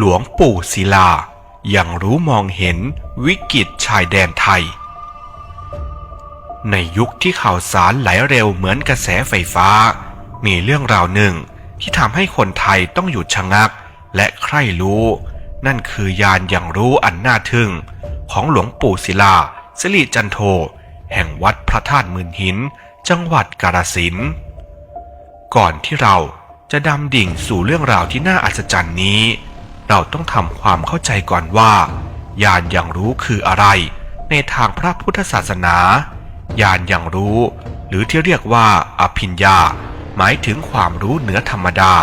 หลวงปู่ศิลายังรู้มองเห็นวิกฤตชายแดนไทย ในยุคที่ข่าวสารไหลเร็วเหมือนกระแสไฟฟ้า มีเรื่องราวหนึ่งที่ทำให้คนไทยต้องหยุดชะงักและใคร่รู้ นั่นคือยานอย่างรู้อันน่าทึ่ง ของหลวงปู่ศิลาสิริจันโท แห่งวัดพระธาตุมืนหิน จังหวัดกาฬสินก่อนที่เราจะดำดิ่งสู่เรื่องราวที่น่าอัศจรรย์นี้ เราต้องทำความเข้าใจก่อนว่ายานอย่างรู้คืออะไร ในทางพระพุทธศาสนา ญาณอย่างรู้ หรือที่เรียกว่าอภิญญา หมายถึงความรู้เหนือธรรมดา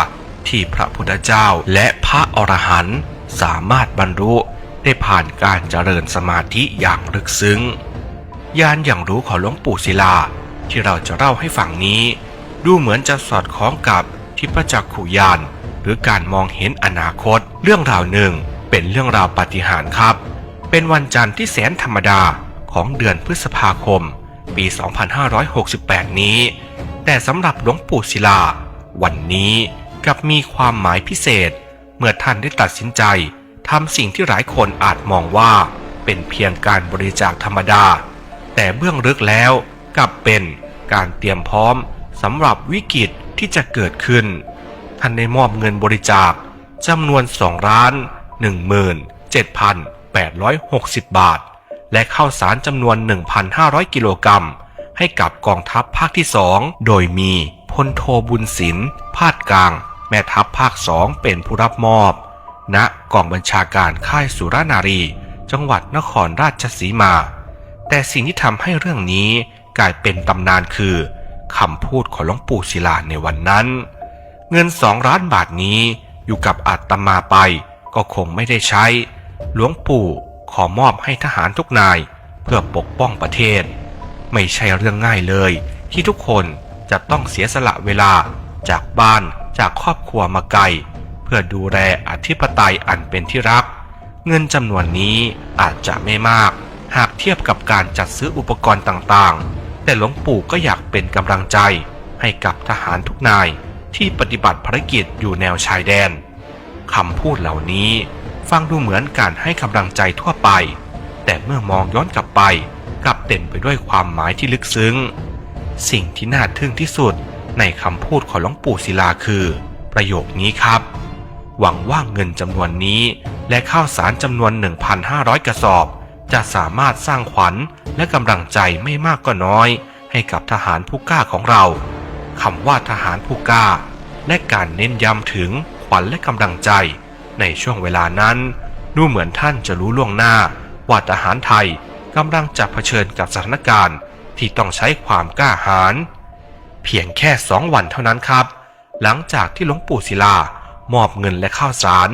ที่พระพุทธเจ้าและพระอรหันต์สามารถบรรลุได้ผ่านการเจริญสมาธิอย่างลึกซึ้ง ญาณอย่างรู้ของหลวงปู่ศิลาที่เราจะเล่าให้ฟังนี้ ดูเหมือนจะสอดคล้องกับทิพจักขุยานหรือการมองเห็นอนาคต เรื่องราวหนึ่งเป็นเรื่องราวปาฏิหาริย์ครับ เป็นวันจันทร์ที่แสนธรรมดาของเดือนพฤษภาคม ปี 2568 นี้ แต่สำหรับหลวงปู่ศิลา วันนี้กลับมีความหมายพิเศษ เมื่อท่านได้ตัดสินใจทำสิ่งที่หลายคนอาจมองว่าเป็นเพียงการบริจาคธรรมดา แต่เบื้องลึกแล้วกลับเป็นการเตรียมพร้อมสำหรับวิกฤตที่จะเกิดขึ้น ท่านได้มอบเงินบริจาค จำนวน2ล้าน 17,860 บาท และข้าวสารจำนวน 1,500 กิโลกรัม ให้กับกองทัพภาคที่สองโดยมีพลโทบุญศิลป์พาดกลาง แม่ทัพภาคสองเป็นผู้รับมอบ ณกองบัญชาการค่ายสุรนารี จังหวัดนครราชสีมา แต่สิ่งที่ทำให้เรื่องนี้กลายเป็นตำนานคือคำพูดของหลวงปู่ศิลาในวันนั้น เงินสองล้านบาทนี้ อยู่กับอาตมาไป ก็คงไม่ได้ใช้ หลวงปู่ขอมอบให้ทหารทุกนายเพื่อปกป้องประเทศ ไม่ใช่เรื่องง่ายเลย ที่ทุกคนจะต้องเสียสละเวลาจากบ้านจากครอบครัวมาไกล เพื่อดูแลอธิปไตยอันเป็นที่รัก เงินจำนวนนี้อาจจะไม่มาก หากเทียบกับการจัดซื้ออุปกรณ์ต่างๆ แต่หลวงปู่ก็อยากเป็นกำลังใจให้กับทหารทุกนาย ที่ปฏิบัติภารกิจอยู่แนวชายแดนคำพูดเหล่านี้ฟังดูเหมือนการให้กำลังใจทั่วไป แต่เมื่อมองย้อนกลับไปกลับเต็มไปด้วยความหมายที่ลึกซึ้ง สิ่งที่น่าทึ่งที่สุดในคำพูดของหลวงปู่ศิลาคือ ประโยคนี้ครับ หวังว่าเงินจำนวนนี้และข้าวสารจำนวน 1,500 กระสอบ จะสามารถสร้างขวัญและกำลังใจไม่มากก็น้อย ให้กับทหารผู้กล้าของเรา คำว่าทหารผู้กล้า และการเน้นย้ำถึงขวัญและกำลังใจ ในช่วงเวลานั้น ดูเหมือนท่านจะรู้ล่วงหน้า ว่าทหารไทยกำลังจะเผชิญกับสถานการณ์ที่ต้องใช้ความกล้าหาญเพียงแค่สองวันเท่านั้นครับ หลังจากที่หลวงปู่ศิลามอบเงินและข้าวสาร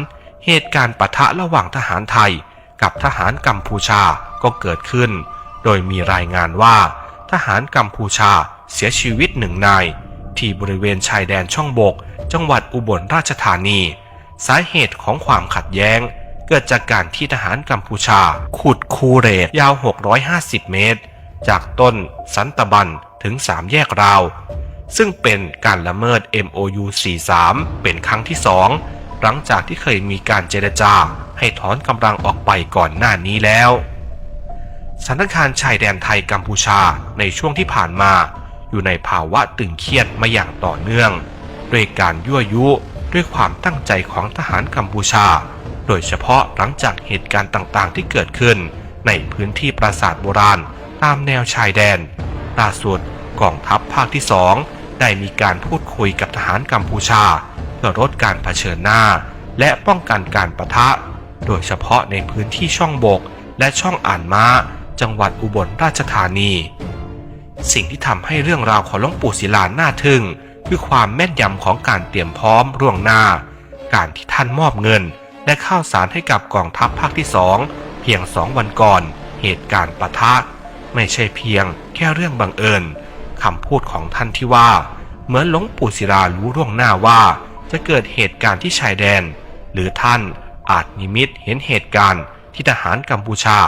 เหตุการณ์ปะทะระหว่างทหารไทย กับทหารกัมพูชาก็เกิดขึ้น โดยมีรายงานว่า ทหารกัมพูชาเสียชีวิตหนึ่งนาย ที่บริเวณชายแดนช่องบก จังหวัดอุบลราชธานี สาเหตุของความขัดแย้ง เกิดจากการที่ทหารกัมพูชา ขุดคูเรตยาว 650 เมตร จากต้นสันตบันถึง 3 แยกราว ซึ่งเป็นการละเมิด MOU 43 เป็นครั้งที่สองหลังจากที่เคยมีการเจรจา ให้ถอนกำลังออกไปก่อนหน้านี้แล้วสถานการณ์ชายแดนไทยกัมพูชาในช่วงที่ผ่านมา อยู่ในภาวะตึงเครียดมาอย่างต่อเนื่อง ด้วยการยั่วยุด้วยความตั้งใจของทหารกัมพูชา โดยเฉพาะหลังจากเหตุการณ์ต่างๆ ที่เกิดขึ้น ในพื้นที่ปราสาทโบราณ ตามแนวชายแดนล่าสุดกองทัพภาคที่สองได้มีการพูดคุยกับทหารกัมพูชา เพื่อลดการเผชิญหน้า และป้องกันการประทะ โดยเฉพาะในพื้นที่ช่องบกและช่องอ่านม้า จังหวัดอุบลราชธานี สิ่งที่ทำให้เรื่องราวของหลวงปู่ศิลาน่าทึ่ง คือความแม่นยำของการเตรียมพร้อมร่วงหน้า การที่ท่านมอบเงิน และข้าวสารให้กับกองทัพภาคที่สองเพียงสองวันก่อน เหตุการณ์ปะทะ ไม่ใช่เพียงแค่เรื่องบังเอิญคำพูดของท่านที่ว่า เหมือนหลวงปู่ศิลารู้ล่วงหน้าว่าจะเกิดเหตุการณ์ที่ชายแดน หรือท่านอาจนิมิตเห็นเหตุการณ์ที่ทหารกัมพูชา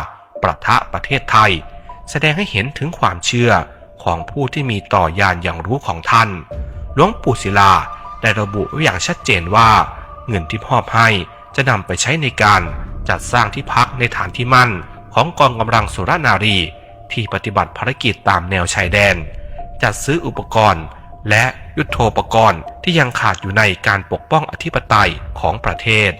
ประทะประเทศไทย แสดงให้เห็นถึงความเชื่อ ของผู้ที่มีต่อยานอย่างรู้ของท่าน หลวงปู่ศิลาได้ระบุไว้อย่างชัดเจนว่า เงินที่มอบให้จะนำไปใช้ในการจัดสร้างที่พักในฐานที่มั่นของกองกำลังสุรนารี ที่ปฏิบัติภารกิจตามแนวชายแดน จัดซื้ออุปกรณ์ และยุทโธปกรณ์ที่ยังขาดอยู่ในการปกป้องอธิปไตยของประเทศ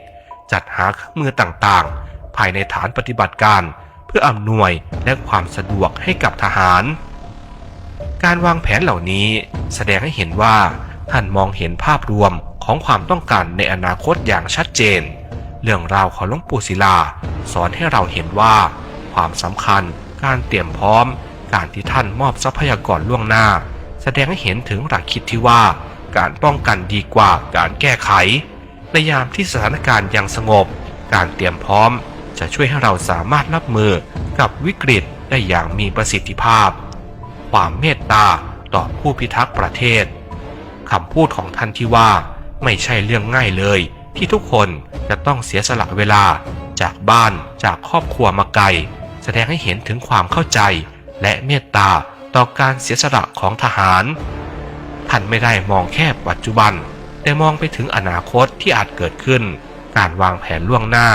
จัดหาเครื่องมือต่างๆ ภายในฐานปฏิบัติการ เพื่ออำนวยและความสะดวกให้กับทหาร การวางแผนเหล่านี้แสดงให้เห็นว่าท่านมองเห็นภาพรวมของความต้องการในอนาคตอย่างชัดเจน เรื่องราวของหลวงปู่ศิลา สอนให้เราเห็นว่า ความสำคัญ การเตรียมพร้อม การที่ท่านมอบทรัพยากรล่วงหน้า แสดงให้เห็นถึงหลักคิดที่ว่า การป้องกันดีกว่าการแก้ไข ในยามที่สถานการณ์ยังสงบ การเตรียมพร้อม จะช่วยให้เราสามารถรับมือกับวิกฤตได้อย่างมีประสิทธิภาพ ความเมตตาต่อผู้พิทักษ์ประเทศคำพูดของท่านที่ว่าไม่ใช่เรื่องง่ายเลย ที่ทุกคนจะต้องเสียสละเวลาจากบ้านจากครอบครัวมาไกล แสดงให้เห็นถึงความเข้าใจ และเมตตาต่อการเสียสละของทหารท่านไม่ได้มองแค่ปัจจุบัน แต่มองไปถึงอนาคตที่อาจเกิดขึ้น การวางแผนล่วงหน้า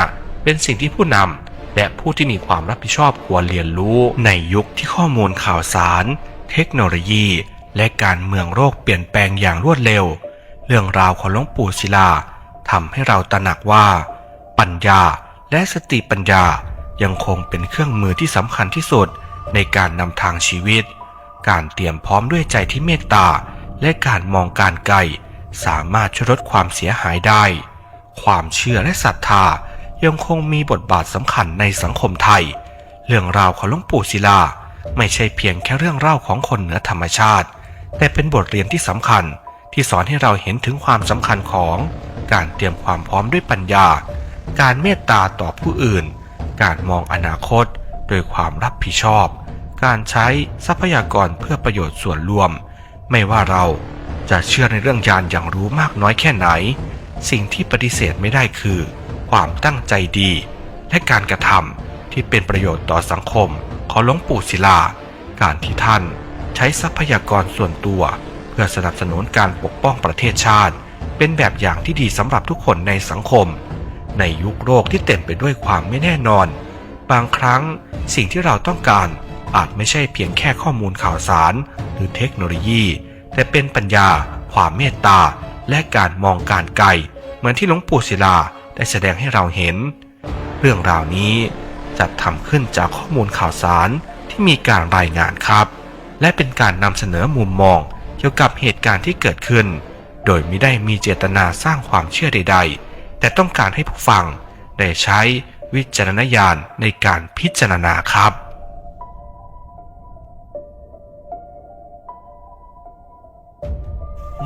เป็นสิ่งที่ผู้นำ และผู้ที่มีความรับผิดชอบควรเรียนรู้ในยุคที่ข้อมูลข่าวสาร เทคโนโลยี และการเมืองโลกเปลี่ยนแปลงอย่างรวดเร็ว เรื่องราวของหลวงปู่ศิลาทำให้เราตระหนักว่า ปัญญาและสติปัญญายังคงเป็นเครื่องมือที่สำคัญที่สุดในการนำทางชีวิต การเตรียมพร้อมด้วยใจที่เมตตา และการมองการไกลสามารถช่วยลดความเสียหายได้ ความเชื่อและศรัทธา ยังคงมีบทบาทสำคัญในสังคมไทย เรื่องราวของหลวงปู่ศิลา ไม่ใช่เพียงแค่เรื่องเล่าของคนเหนือธรรมชาติ แต่เป็นบทเรียนที่สำคัญที่สอนให้เราเห็นถึงความสำคัญของการเตรียมความพร้อมด้วยปัญญา การเมตตาต่อผู้อื่น การมองอนาคตโดยความรับผิดชอบ การใช้ทรัพยากรเพื่อประโยชน์ส่วนรวม ไม่ว่าเราจะเชื่อในเรื่องยานอย่างรู้มากน้อยแค่ไหน สิ่งที่ปฏิเสธไม่ได้คือ ความตั้งใจดี และการกระทำที่เป็นประโยชน์ต่อสังคมของหลวงปู่ศิลา การที่ท่านใช้ทรัพยากรส่วนตัว เพื่อสนับสนุนการปกป้องประเทศชาติ เป็นแบบอย่างที่ดีสำหรับทุกคนในสังคม ในยุคโลกที่เต็มไปด้วยความไม่แน่นอน บางครั้งสิ่งที่เราต้องการอาจไม่ใช่เพียงแค่ข้อมูลข่าวสาร หรือเทคโนโลยี แต่เป็นปัญญา ความเมตตา และการมองการไกล เหมือนที่หลวงปู่ศิลา ได้แสดงให้เราเห็น เรื่องราวนี้จัดทำขึ้นจากข้อมูลข่าวสารที่มีการรายงานครับ และเป็นการนำเสนอมุมมองเกี่ยวกับเหตุการณ์ที่เกิดขึ้น โดยไม่ได้มีเจตนาสร้างความเชื่อใด ๆ แต่ต้องการให้ผู้ฟังได้ใช้วิจารณญาณในการพิจารณาครับ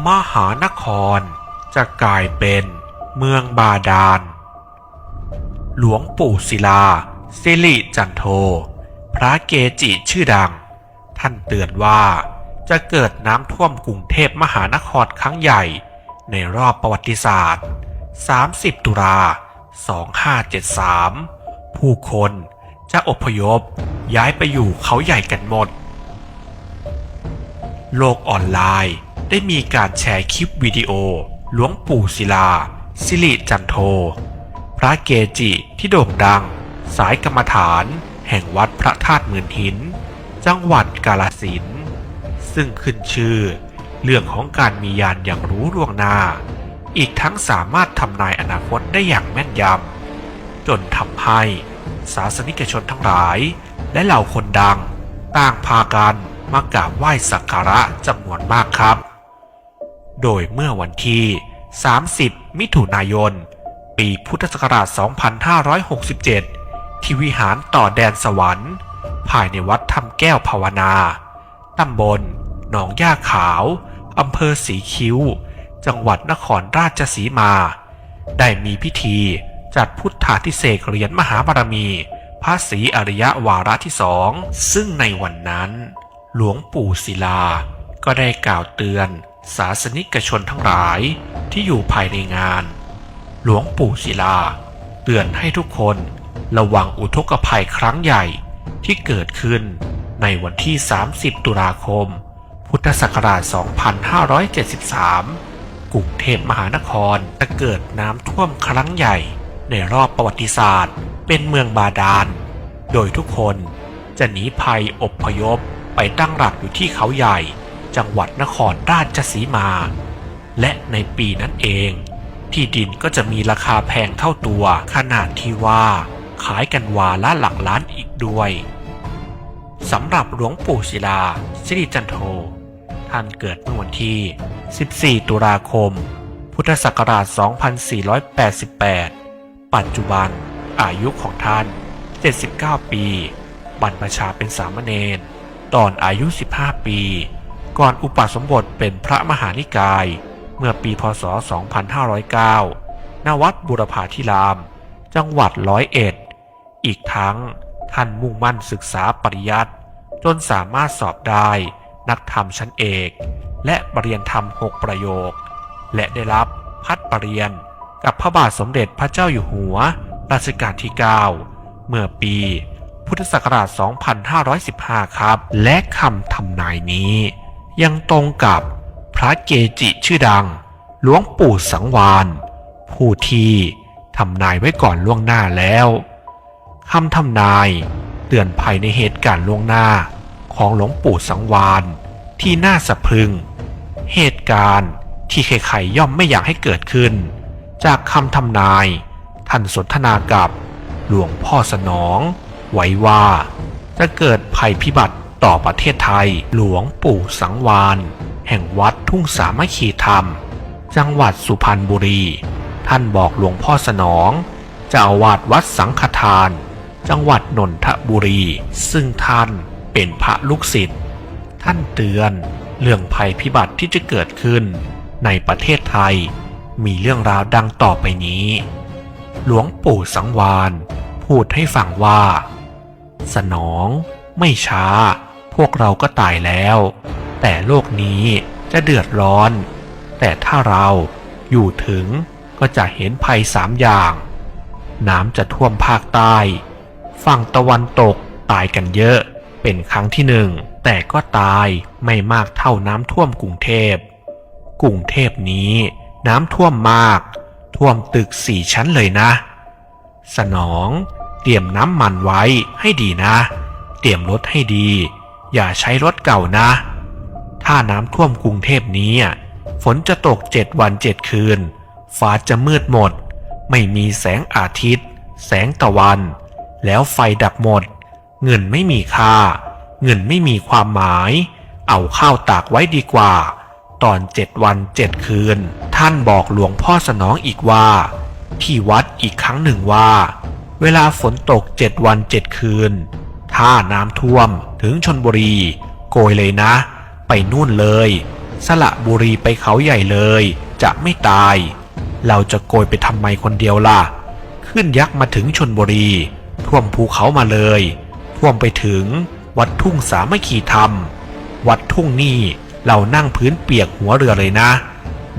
มหานครจะกลายเป็น เมืองบาดาล หลวงปู่ศิลา สิริจันโท พระเกจิชื่อดัง ท่านเตือนว่าจะเกิดน้ำท่วมกรุงเทพมหานครครั้งใหญ่ในรอบประวัติศาสตร์ 30 ตุลา 2573 ผู้คนจะอพยพย้ายไปอยู่เขาใหญ่กันหมด โลกออนไลน์ได้มีการแชร์คลิปวิดีโอหลวงปู่ศิลา สิริจันโท พระเกจิที่โด่งดัง สายกรรมฐาน แห่งวัดพระธาตุหมื่นหิน จังหวัดกาลสินธุ์ซึ่งขึ้นชื่อ เรื่องของการมียานอย่างรู้ล่วงหน้า อีกทั้งสามารถทำนายอนาคตได้อย่างแม่นยำจนทำให้ศาสนิกชนทั้งหลาย และเหล่าคนดัง ต่างพากันมากราบไหว้สักการะจำนวนมากครับ โดยเมื่อวันที่ 30 มิถุนายน ปีพุทธศักราช 2567 ที่วิหารต่อแดนสวรรค์ ภายในวัดธรรมแก้วภาวนา ตำบล หนองย่าขาว อำเภอสีคิ้ว จังหวัดนครราชสีมา ได้มีพิธีจัดพุทธาธิเศกเหรียญมหาบารมี พระศรีอริยวาระที่สอง ซึ่งในวันนั้น หลวงปู่ศิลา ก็ได้กล่าวเตือน ศาสนิกชนทั้งหลายที่อยู่ภายในงาน หลวงปู่ศิลา เตือนให้ทุกคนระวังอุทกภัยครั้งใหญ่ที่เกิดขึ้นในวันที่ 30 ตุลาคม พุทธศักราช 2573 กรุงเทพมหานครจะเกิดน้ำท่วมครั้งใหญ่ในรอบประวัติศาสตร์ เป็นเมืองบาดาล โดยทุกคนจะหนีภัยอบพยพไปตั้งหลักอยู่ที่เขาใหญ่ จังหวัดนครราชสีมา และในปีนั้นเอง ที่ดินก็จะมีราคาแพงเท่าตัวขนาดที่ว่าขายกันวาละหลักล้านอีกด้วยสำหรับหลวงปู่ศิลาสิริจันโท ท่านเกิดเมื่อวันที่ 14 ตุลาคม พุทธศักราช 2488 ปัจจุบันอายุของท่าน 79 ปี บรรพชาเป็นสามเณรตอนอายุ 15 ปี ก่อนอุปสมบทเป็นพระมหานิกาย เมื่อปีพศ 2509 ณ วัดบุรพาธิราม จังหวัดร้อยเอ็ด อีกทั้งท่านมุ่งมั่นศึกษาปริยัติ จนสามารถสอบได้นักธรรมชั้นเอก และปรริญญาธรรมหกประโยค และได้รับพัดปรริญญากับพระบาทสมเด็จพระเจ้าอยู่หัว รัชกาลที่ 9 เมื่อปีพุทธศักราช 2515 ครับ และคำทำนายนี้ ยังตรงกับพระเกจิชื่อดัง หลวงปู่สังวานผู้ที่ทำนายไว้ก่อนล่วงหน้าแล้วคำทำนายเตือนภัยในเหตุการณ์ล่วงหน้าของหลวงปู่สังวานที่น่าสะพรึง เหตุการณ์ที่ใครๆย่อมไม่อยากให้เกิดขึ้น จากคำทำนายท่านสนทนากับหลวงพ่อสนอง ไว้ว่าจะเกิดภัยพิบัติ ต่อประเทศไทย หลวงปู่สังวานแห่งวัดทุ่งสามัคคีธรรม จังหวัดสุพรรณบุรี ท่านบอกหลวงพ่อสนองเจ้าอาวาสวัดสังฆทาน จังหวัดนนทบุรี ซึ่งท่านเป็นพระลูกศิษย์ท่านเตือนเรื่องภัยพิบัติที่จะเกิดขึ้น ในประเทศไทย มีเรื่องราวดังต่อไปนี้ หลวงปู่สังวานพูดให้ฟังว่า สนองไม่ช้า พวกเราก็ตายแล้ว แต่โลกนี้จะเดือดร้อน แต่ถ้าเราอยู่ถึงก็จะเห็นภัยสามอย่าง น้ำจะท่วมภาคใต้ ฝั่งตะวันตกตายกันเยอะเป็นครั้งที่หนึ่ง แต่ก็ตายไม่มากเท่าน้ำท่วมกรุงเทพ กรุงเทพนี้น้ำท่วมมาก ท่วมตึกสี่ชั้นเลยนะ สนอง เตรียมน้ำมันไว้ให้ดีนะ เตรียมรถให้ดี อย่าใช้รถเก่านะ ถ้าน้ำท่วมกรุงเทพนี้ ฝนจะตกเจ็ดวันเจ็ดคืน ฟ้าจะมืดหมด ไม่มีแสงอาทิตย์ แสงตะวัน แล้วไฟดับหมด เงินไม่มีค่า เงินไม่มีความหมาย เอาข้าวตากไว้ดีกว่า ตอนเจ็ดวันเจ็ดคืน ท่านบอกหลวงพ่อสนองอีกว่า ที่วัดอีกครั้งหนึ่งว่า เวลาฝนตกเจ็ดวันเจ็ดคืน ถ้าน้ำท่วมถึงชนบุรี โกยเลยนะ ไปนู่นเลย สละบุรีไปเขาใหญ่เลย จะไม่ตาย เราจะโกยไปทำไมคนเดียวล่ะ ขึ้นยักษ์มาถึงชนบุรี ท่วมภูเขามาเลย ท่วมไปถึงวัดทุ่งสามัคคีธรรม วัดทุ่งนี่เรานั่งพื้นเปียกหัวเรือเลยนะ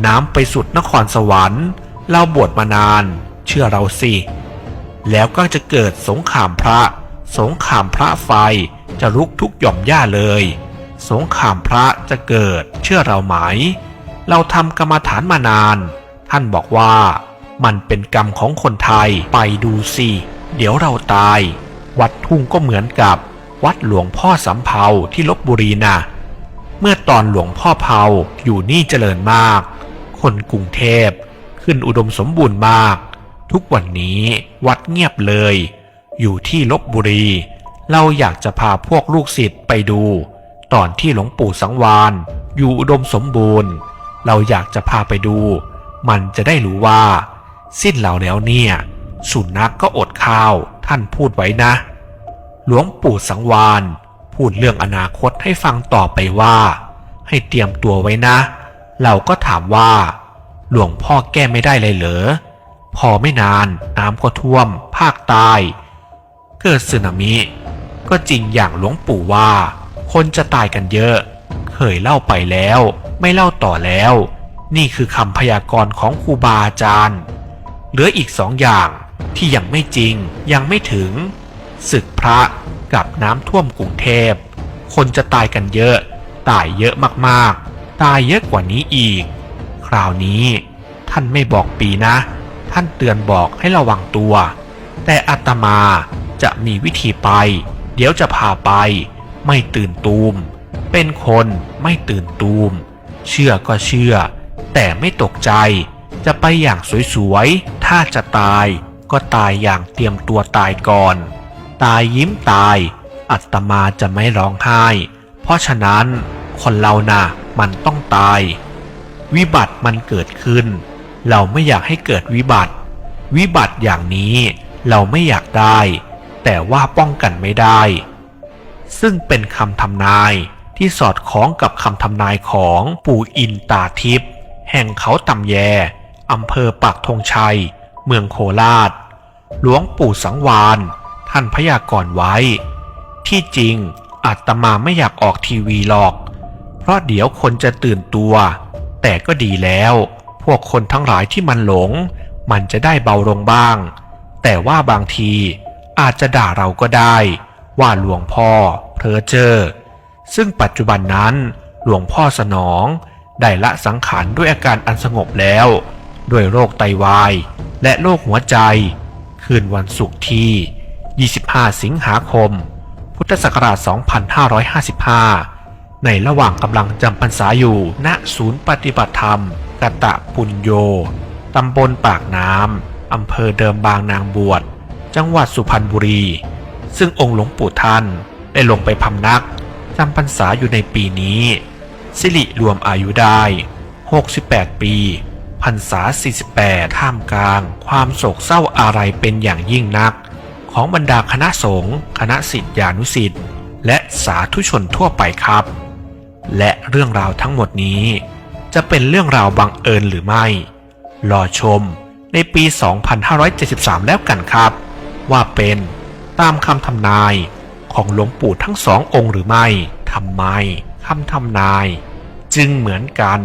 น้ำไปสุดนครสวรรค์เราบวชมานาน เชื่อเราสิ แล้วก็จะเกิดสงครามพระ สงครามพระไฟจะลุกทุกหย่อมหญ้าเลย สงครามพระจะเกิดเชื่อเราไหม เราทำกรรมฐานมานาน ท่านบอกว่ามันเป็นกรรมของคนไทยไปดูสิ เดี๋ยวเราตาย วัดทุ่งก็เหมือนกับวัดหลวงพ่อสำเภาที่ลบบุรีนะ เมื่อตอนหลวงพ่อเภาอยู่นี่เจริญมาก คนกรุงเทพขึ้นอุดมสมบูรณ์มาก ทุกวันนี้วัดเงียบเลย อยู่ที่ลบบุรี เราอยากจะพาพวกลูกศิษย์ไปดู ตอนที่หลวงปู่สังวานอยู่อุดมสมบูรณ์ เราอยากจะพาไปดู มันจะได้รู้ว่า สิ้นเราแล้วเนี่ยสุนัขกก็อดข้าวท่านพูดไว้นะ หลวงปู่สังวานพูดเรื่องอนาคตให้ฟังต่อไปว่า ให้เตรียมตัวไว้นะ เราก็ถามว่า หลวงพ่อแก้ไม่ได้เลยเหรอพอไม่นานน้ำก็ท่วม ภาคใต้ เกิดสึนามิ ก็จริงอย่างหลวงปู่ว่า คนจะตายกันเยอะ เคยเล่าไปแล้ว ไม่เล่าต่อแล้ว นี่คือคำพยากรณ์ของครูบาอาจารย์ เหลืออีกสองอย่างที่ยังไม่จริงยังไม่ถึง ศึกพระกับน้ำท่วมกรุงเทพ คนจะตายกันเยอะ ตายเยอะมากๆ ตายเยอะกว่านี้อีก คราวนี้ท่านไม่บอกปีนะ ท่านเตือนบอกให้ระวังตัว แต่อาตมา จะมีวิธีไป เดี๋ยวจะพาไป ไม่ตื่นตูม เป็นคนไม่ตื่นตูม เชื่อก็เชื่อ แต่ไม่ตกใจ จะไปอย่างสวยๆ ถ้าจะตายก็ตายอย่างเตรียมตัวตายก่อน ตายยิ้มตาย อัตมาจะไม่ร้องไห้ เพราะฉะนั้นคนเรานะ่ะมันต้องตาย วิบัติมันเกิดขึ้น เราไม่อยากให้เกิดวิบัติ วิบัติอย่างนี้เราไม่อยากได้ แต่ว่าป้องกันไม่ได้ ซึ่งเป็นคำทำนายที่สอดคล้องกับคำทำนายของปู่อินตาทิพย์แห่งเขาตำแยอำเภอปากธงชัย เมืองโคราช หลวงปู่สังวาน ท่านพยากรณ์ไว้ ที่จริงอาตมาไม่อยากออกทีวีหรอก เพราะเดี๋ยวคนจะตื่นตัว แต่ก็ดีแล้ว พวกคนทั้งหลายที่มันหลง มันจะได้เบาลงบ้าง แต่ว่าบางที อาจจะด่าเราก็ได้ ว่าหลวงพ่อเพ้อเจอซึ่งปัจจุบันนั้นหลวงพ่อสนอง ได้ละสังขารด้วยอาการอันสงบแล้ว ด้วยโรคไตวาย และโรคหัวใจ คืนวันศุกร์ที่ 25 สิงหาคม พุทธศักราช 2555 ในระหว่างกำลังจำพรรษาอยู่ณศูนย์ปฏิบัติธรรมกตะปุญโยตำบลปากน้ำอำเภอเดิมบางนางบวช จังหวัดสุพรรณบุรี ซึ่งองค์หลวงปู่ท่านได้ลงไปพำนักจำพรรษาอยู่ในปีนี้ สิริรวมอายุได้ 68 ปีพรรษา 48 ท่ามกลาง ความโศกเศร้าอะไรเป็นอย่างยิ่งนัก ของบรรดาคณะสงฆ์คณะสิทธิานุสิทธิ์และสาธุชนทั่วไปครับ และเรื่องราวทั้งหมดนี้ จะเป็นเรื่องราวบังเอิญหรือไม่ รอชมในปี 2573 แล้วกันครับ ว่าเป็นตามคำทำนายของหลวงปู่ทั้งสององค์หรือไม่ทำไมคำทำนาย จึงเหมือนกัน